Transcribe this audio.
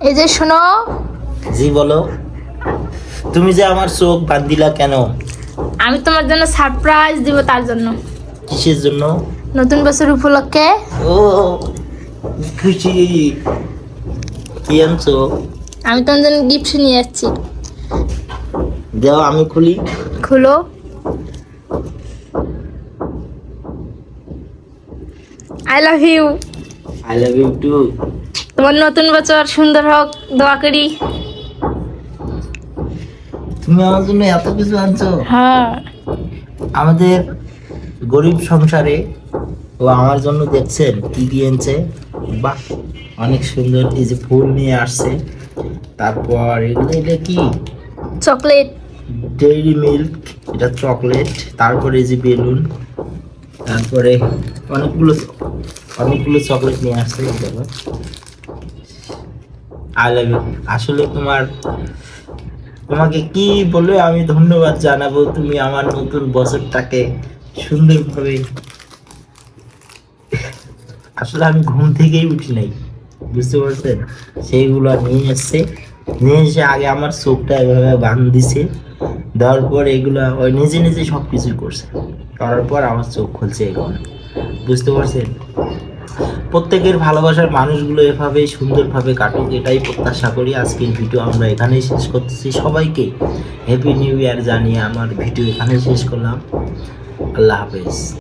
এই যে শোনো। জি বলো। তুমি যে আমার চোখ বাদ দিলা কেন? আমি তোমার জন্য সারপ্রাইজ দিব তার জন্য। কিসের জন্য? নতুন বছর উপলক্ষে। ও খুশি। কি আনছো? আমি তোমার জন্য গিফট নিয়ে যাচ্ছি দেও আমি খুলি। খুলো। I love you I love you too তোমার নতুন বছর সুন্দর হোক দোয়া করি। তুমি আমার জন্য এত কিছু আনছো। হ্যাঁ। আমাদের গরিব সংসারে ও আমার জন্য দেখছেন কি কি এনেছে বাহ অনেক সুন্দর এই যে ফুল নিয়ে আসছে। তারপর এগুলো এটা কি? চকলেট। ডেইরি মিল্ক এটা চকলেট। তারপরে এই যে বেলুন। তারপরে অনেকগুলো অনেকগুলো চকলেট নিয়ে আসছে আই লাভ ইউ আসলে তোমার, তোমাকে কি বলে আমি ধন্যবাদ জানাব তুমি আমার নতুন বছরটাকে সুন্দরভাবে। আসলে আমি ঘুম থেকেই উঠি নাই, বুঝতে পারছেন? সেইগুলো নিয়ে এসছে। নিয়ে এসে আগে আমার চোখটা এভাবে বাঁধ দিছে দেওয়ার পর এগুলো ওই নিজে নিজে সব কিছুই করছে। করার পর আমার চোখ খুলছে এখন বুঝতে পারছেন? প্রত্যেকের ভালোবাসার মানুষগুলো এভাবে সুন্দরভাবে কাটুক, এটাই প্রত্যাশা করি। আজকের ভিডিও আমরা এখানেই শেষ করতেছি। সবাইকে হ্যাপি নিউ ইয়ার জানিয়ে আমার ভিডিও এখানে শেষ করলাম। আল্লাহ হাফেজ।